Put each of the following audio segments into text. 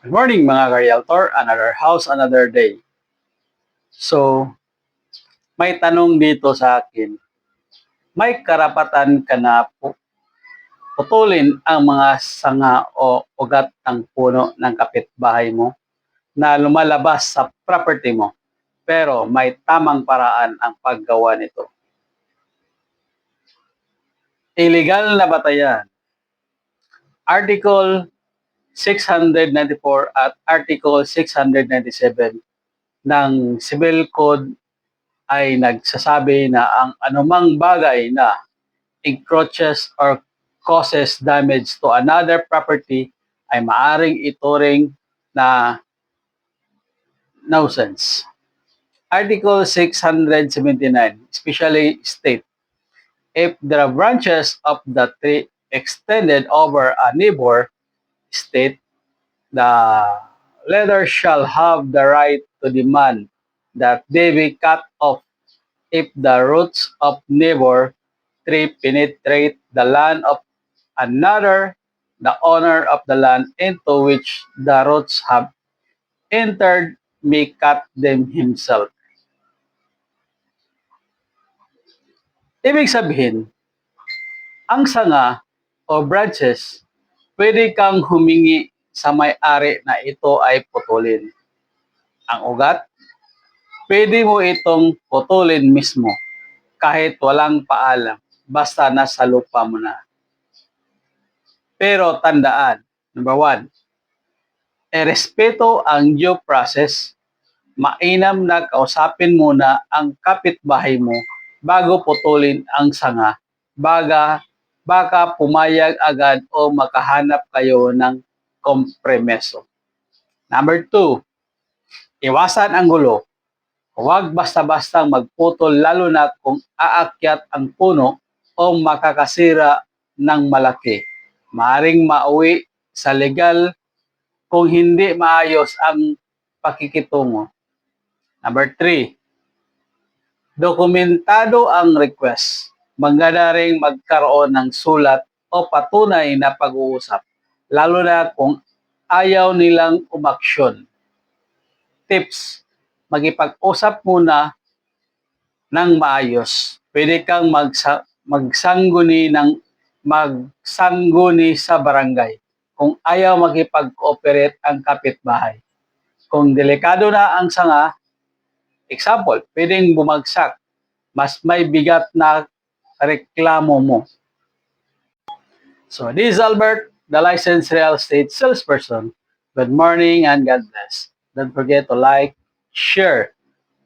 Good morning mga ka-realtor. Another house, another day. So, may tanong dito sa akin. May karapatan ka na pu- putulin ang mga sanga o ugat ng puno ng kapitbahay mo na lumalabas sa property mo pero may tamang paraan ang paggawa nito. Illegal na batayan. Article 694 at Article 697 ng Civil Code ay nagsasabi na ang anumang bagay na encroaches or causes damage to another property ay maaring ituring na nuisance. Article 679 especially state if the branches of the tree extended over a neighbor state, the lender shall have the right to demand that they be cut off if the roots of neighbor tree penetrate the land of another, the owner of the land into which the roots have entered may cut them himself. Ibig sabihin, ang sanga o branches pwede kang humingi sa may-ari na ito ay putulin. Ang ugat, pwede mo itong putulin mismo kahit walang paalam, basta nasa lupa mo na. Pero tandaan, number one, erespeto ang due process. Mainam na kausapin muna ang kapitbahay mo bago putulin ang sanga. Baga baka pumayag agad o makahanap kayo ng kompremeso. Number two, iwasan ang gulo. Huwag basta-basta magputol lalo na kung aakyat ang puno o makakasira ng malaki. Maaring mauwi sa legal kung hindi maayos ang pakikitungo. Number three, dokumentado ang request maganda ring magkaroon ng sulat o patunay na pag-uusap, lalo na kung ayaw nilang umaksyon. Tips, magipag-usap muna ng maayos. Pwede kang magsa- magsangguni ng magsangguni sa barangay kung ayaw makipag-cooperate ang kapitbahay. Kung delikado na ang sanga, example, pwedeng bumagsak, mas may bigat na reklamo mo. So, this is Albert, the licensed real estate salesperson. Good morning and God bless. Don't forget to like, share,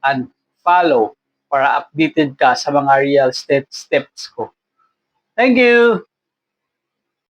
and follow para updated ka sa mga real estate steps ko. Thank you!